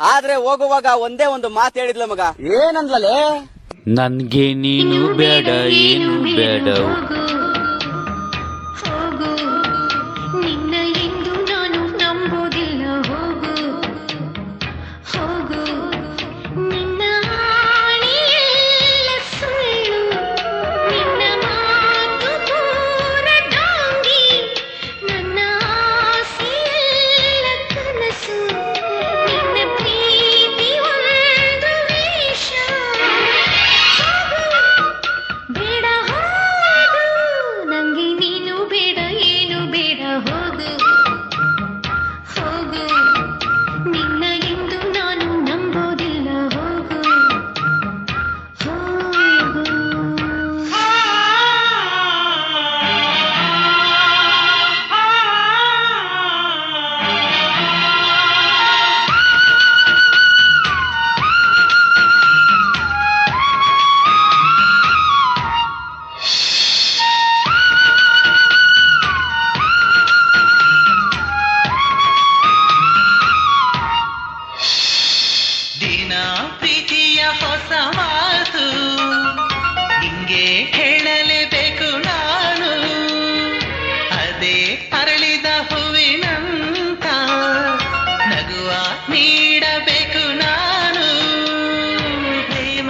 ಆದ್ರೆ ಹೋಗುವಾಗ ಒಂದೇ ಒಂದು ಮಾತು ಹೇಳಿದ್ಲು ಮಗ. ಏನಂದ್ಲೇ ನನ್ಗೆ ನೀನು ಬೇಡ ಏನು ಬೇಡ.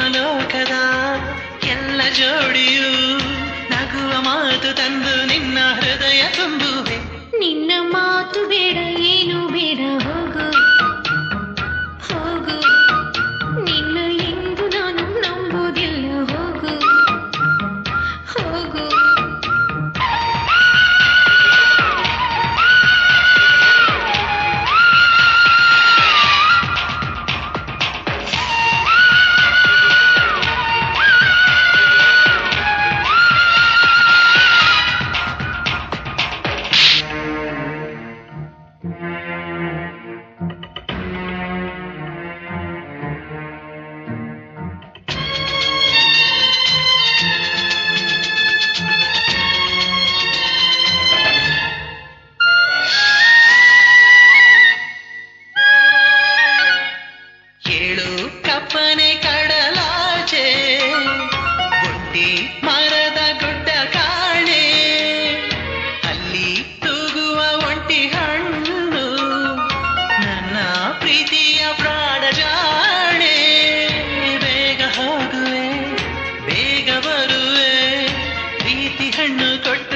ಲೋಕದ ಎಲ್ಲ ಜೋಡಿಯೂ ನಗುವ ಮಾತು ತಂದು ನಿನ್ನ ಹೃದಯ ತುಂಬುವೆ. ನಿನ್ನ தொட்டு